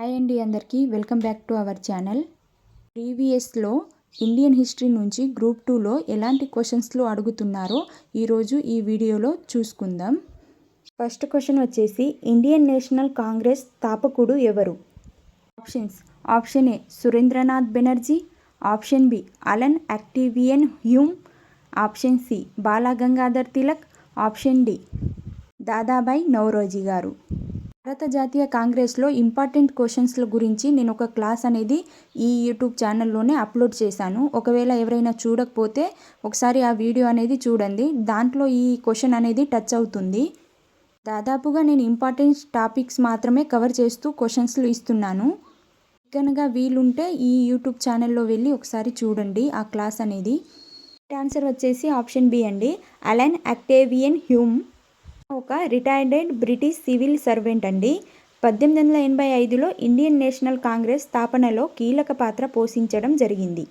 Hi అండి అందరికీ. Welcome back to our channel. ప్రీవియస్లో Indian history నుంచి గ్రూప్ టూలో ఎలాంటి క్వశ్చన్స్లో అడుగుతున్నారో ఈరోజు ఈ వీడియోలో చూసుకుందాం. ఫస్ట్ క్వశ్చన్ వచ్చేసి ఇండియన్ నేషనల్ కాంగ్రెస్ స్థాపకుడు ఎవరు? Options. Option A Surendranath Banerjee. Option B Allan Octavian Hume. Option C Balgangadhar Tilak. Option D Dadabhai Naoroji గారు. భారత జాతీయ కాంగ్రెస్లో ఇంపార్టెంట్ క్వశ్చన్స్ల గురించి నేను ఒక క్లాస్ అనేది ఈ యూట్యూబ్ ఛానల్లోనే అప్లోడ్ చేశాను. ఒకవేళ ఎవరైనా చూడకపోతే ఒకసారి ఆ వీడియో అనేది చూడండి. దాంట్లో ఈ క్వశ్చన్ అనేది టచ్ అవుతుంది. దాదాపుగా నేను ఇంపార్టెంట్ టాపిక్స్ మాత్రమే కవర్ చేస్తూ క్వశ్చన్స్లు ఇస్తున్నాను. కనుక వీలుంటే ఈ యూట్యూబ్ ఛానల్లో వెళ్ళి ఒకసారి చూడండి ఆ క్లాస్ అనేది. ఆన్సర్ వచ్చేసి ఆప్షన్ బి అండి. Allen Octavian Hume. ఒక రిటైర్డ్ బ్రిటిష్ సివిల్ సర్వెంట్ అండి. పద్దెనిమిది వందల ఎనభై ఐదులో ఇండియన్ నేషనల్ కాంగ్రెస్ స్థాపనలో కీలక పాత్ర పోషించడం జరిగింది.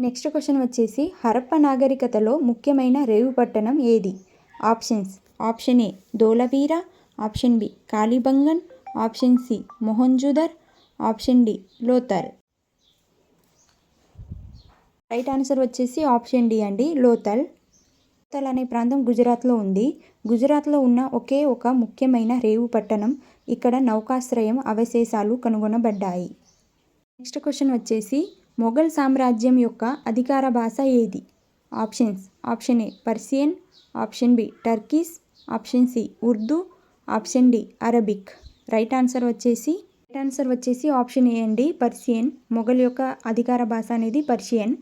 నెక్స్ట్ క్వశ్చన్ వచ్చేసి హరప్ప నాగరికతలో ముఖ్యమైన రేవు పట్టణం ఏది? Options option A Dholavira option B Kalibangan option C Mohenjodaro option D Lothal. Right answer వచ్చేసి ఆప్షన్ డి అండి లోతల్ లోతల్ అనే ప్రాంతం గుజరాత్లో ఉంది. గుజరాత్లో ఉన్న ఒకే ఒక ముఖ్యమైన రేవు పట్టణం. ఇక్కడ నౌకాశ్రయం అవశేషాలు కనుగొనబడ్డాయి. నెక్స్ట్ క్వశ్చన్ వచ్చేసి మొఘల్ సామ్రాజ్యం యొక్క అధికార భాష ఏది? Options. Option A Persian. Option B Turkish. Option C Urdu. Option D Arabic. Right answer వచ్చేసి రైట్ ఆన్సర్ వచ్చేసి ఆప్షన్ ఏ అండి పర్షియన్. మొఘల్ యొక్క అధికార భాష అనేది పర్షియన్.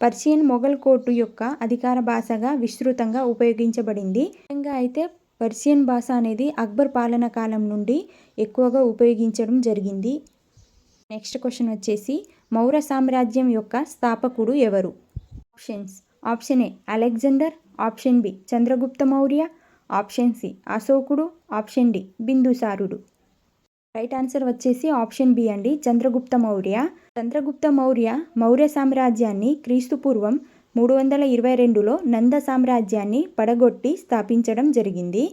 పర్షియన్ మొఘల్ కోర్టు యొక్క అధికార భాషగా విస్తృతంగా ఉపయోగించబడింది. ముఖ్యంగా అయితే పర్షియన్ భాష అనేది అక్బర్ పాలన కాలం నుండి ఎక్కువగా ఉపయోగించడం జరిగింది. నెక్స్ట్ క్వశ్చన్ వచ్చేసి మౌర్య సామ్రాజ్యం యొక్క స్థాపకుడు ఎవరు? Options. Option A Alexander. Option B Chandragupta Maurya. Option C అశోకుడు. ఆప్షన్ డి బిందుసారుడు. రైట్ ఆన్సర్ వచ్చేసి ఆప్షన్ బి అండి చంద్రగుప్త మౌర్య. చంద్రగుప్త మౌర్య మౌర్య సామ్రాజ్యాన్ని క్రీస్తుపూర్వం మూడు వందల ఇరవై రెండులో నంద సామ్రాజ్యాన్ని పడగొట్టి స్థాపించడం జరిగింది.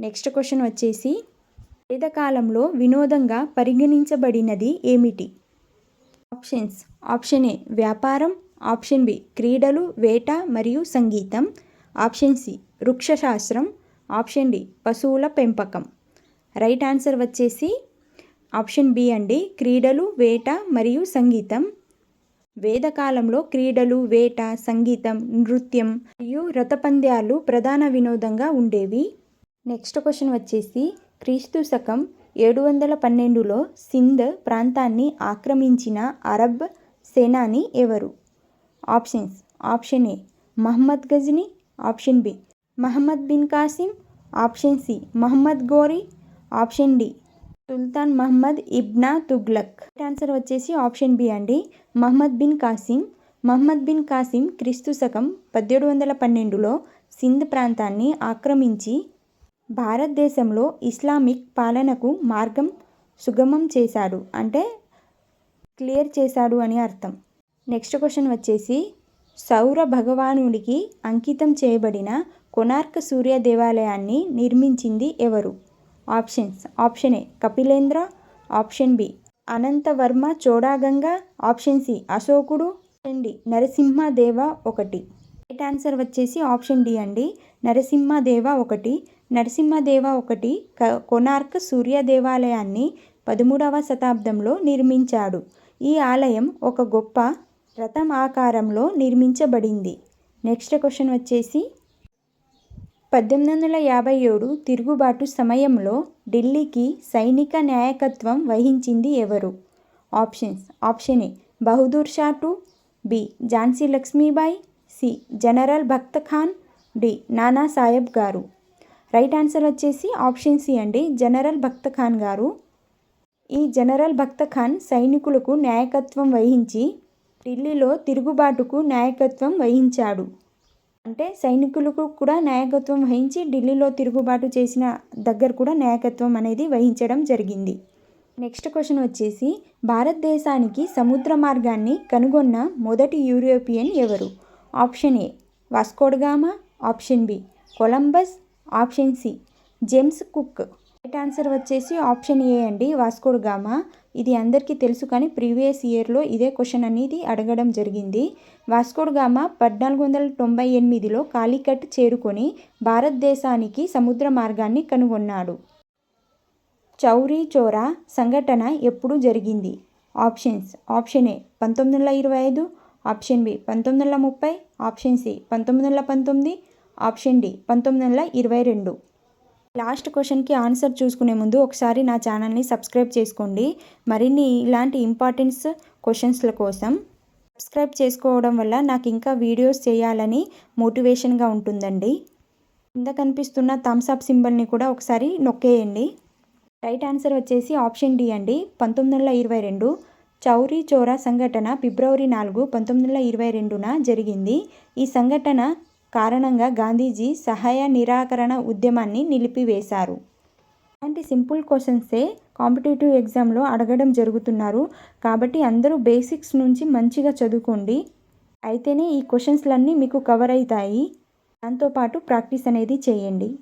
నెక్స్ట్ క్వశ్చన్ వచ్చేసి వేదకాలంలో వినోదంగా పరిగణించబడినది ఏమిటి? ఆప్షన్స్ ఆప్షన్ ఏ వ్యాపారం ఆప్షన్ బి క్రీడలు వేట మరియు సంగీతం ఆప్షన్ సి వృక్షశాస్త్రం ఆప్షన్ డి పశువుల పెంపకం. రైట్ ఆన్సర్ వచ్చేసి ఆప్షన్ బి అండి. క్రీడలు వేట మరియు సంగీతం. వేదకాలంలో క్రీడలు వేట సంగీతం నృత్యం మరియు రథపంద్యాలు ప్రధాన వినోదంగా ఉండేవి. నెక్స్ట్ క్వశ్చన్ వచ్చేసి క్రీస్తు శకం ఏడు వందల పన్నెండులో సింధ్ ప్రాంతాన్ని ఆక్రమించిన అరబ్ సేనాని ఎవరు? Options option A Muhammad Ghazni option B Muhammad bin Qasim option C Muhammad Ghori option D. Sultan Muhammad ibn Tughlaq. Answer వచ్చేసి ఆప్షన్ బి అండి. మహమ్మద్ బిన్ కాసిం. మహమ్మద్ బిన్ కాసిం క్రీస్తు శకం పద్దెడు వందల పన్నెండులో సింధ్ ప్రాంతాన్ని ఆక్రమించి భారతదేశంలో ఇస్లామిక్ పాలనకు మార్గం సుగమం చేశాడు. అంటే క్లియర్ చేశాడు అని అర్థం. నెక్స్ట్ క్వశ్చన్ వచ్చేసి సౌర భగవానుడికి అంకితం చేయబడిన కొనార్క్ సూర్య దేవాలయాన్ని నిర్మించింది ఎవరు? Options. Option A Kapilendra. Option B Anantavarma Chodaganga. Option C అశోకుడు. ఆప్షన్ డి నరసింహదేవ ఒకటి. రైట్ ఆన్సర్ వచ్చేసి ఆప్షన్ డి అండి. నరసింహదేవ ఒకటి. నరసింహదేవ ఒకటి క కొనార్క్ సూర్య దేవాలయాన్ని పదమూడవ శతాబ్దంలో నిర్మించాడు. ఈ ఆలయం ఒక గొప్ప రథం ఆకారంలో నిర్మించబడింది. నెక్స్ట్ క్వశ్చన్ వచ్చేసి పద్దెనిమిది వందల యాభై ఏడు తిరుగుబాటు సమయంలో ఢిల్లీకి సైనిక నాయకత్వం వహించింది ఎవరు? Options option A Bahadur Shah B Jhansi Lakshmibai C general Bakht Khan D Nana Saheb గారు. రైట్ ఆన్సర్ వచ్చేసి ఆప్షన్ సి అండి జనరల్ భక్త్ ఖాన్ గారు. ఈ జనరల్ భక్త్ ఖాన్ సైనికులకు నాయకత్వం వహించి ఢిల్లీలో తిరుగుబాటుకు నాయకత్వం వహించాడు. అంటే సైనికులకు కూడా నాయకత్వం వహించి ఢిల్లీలో తిరుగుబాటు చేసిన దగ్గర కూడా నాయకత్వం అనేది వహించడం జరిగింది. నెక్స్ట్ క్వశ్చన్ వచ్చేసి భారతదేశానికి సముద్ర మార్గాన్ని కనుగొన్న మొదటి యూరోపియన్ ఎవరు? Option A Vasco da Gama option B Columbus. Option C James Cook. Right answer వచ్చేసి ఆప్షన్ ఏ అండి వాస్కోడ్గామా ఇది అందరికీ తెలుసు కానీ ప్రీవియస్ ఇయర్లో ఇదే క్వశ్చన్ అనేది అడగడం జరిగింది. వాస్కోడ్ గామా పద్నాలుగు వందల తొంభై ఎనిమిదిలో కాలికట్ చేరుకొని భారతదేశానికి సముద్ర మార్గాన్ని కనుగొన్నాడు. చౌరీ చోరా సంఘటన ఎప్పుడు జరిగింది? ఆప్షన్స్. ఆప్షన్ ఏ పంతొమ్మిది వందల ఇరవై ఐదు ఆప్షన్ బి పంతొమ్మిది వందల ముప్పై ఆప్షన్ సి పంతొమ్మిది వందల పంతొమ్మిది ఆప్షన్ డి పంతొమ్మిది వందల ఇరవై రెండు. లాస్ట్ క్వశ్చన్కి ఆన్సర్ చూసుకునే ముందు ఒకసారి నా ఛానల్ని సబ్స్క్రైబ్ చేసుకోండి. మరిన్ని ఇలాంటి ఇంపార్టెన్స్ క్వశ్చన్స్ల కోసం సబ్స్క్రైబ్ చేసుకోవడం వల్ల నాకు ఇంకా వీడియోస్ చేయాలని మోటివేషన్గా ఉంటుందండి. కింద కనిపిస్తున్న థమ్స్ అప్ సింబల్ని కూడా ఒకసారి నొక్కేయండి. రైట్ ఆన్సర్ వచ్చేసి ఆప్షన్ డి అండి. పంతొమ్మిది వందల ఇరవై రెండు చౌరీ చోరా సంఘటన ఫిబ్రవరి నాలుగు పంతొమ్మిది వందల ఇరవై రెండున జరిగింది. ఈ సంఘటన కారణంగా గాంధీజీ సహాయ నిరాకరణ ఉద్యమాన్ని నిలిపివేశారు. ఇలాంటి సింపుల్ క్వశ్చన్సే కాంపిటేటివ్ ఎగ్జామ్లో అడగడం జరుగుతున్నారు. కాబట్టి అందరూ బేసిక్స్ నుంచి మంచిగా చదువుకోండి. అయితేనే ఈ క్వశ్చన్స్లన్నీ మీకు కవర్ అవుతాయి. దాంతోపాటు ప్రాక్టీస్ అనేది చేయండి.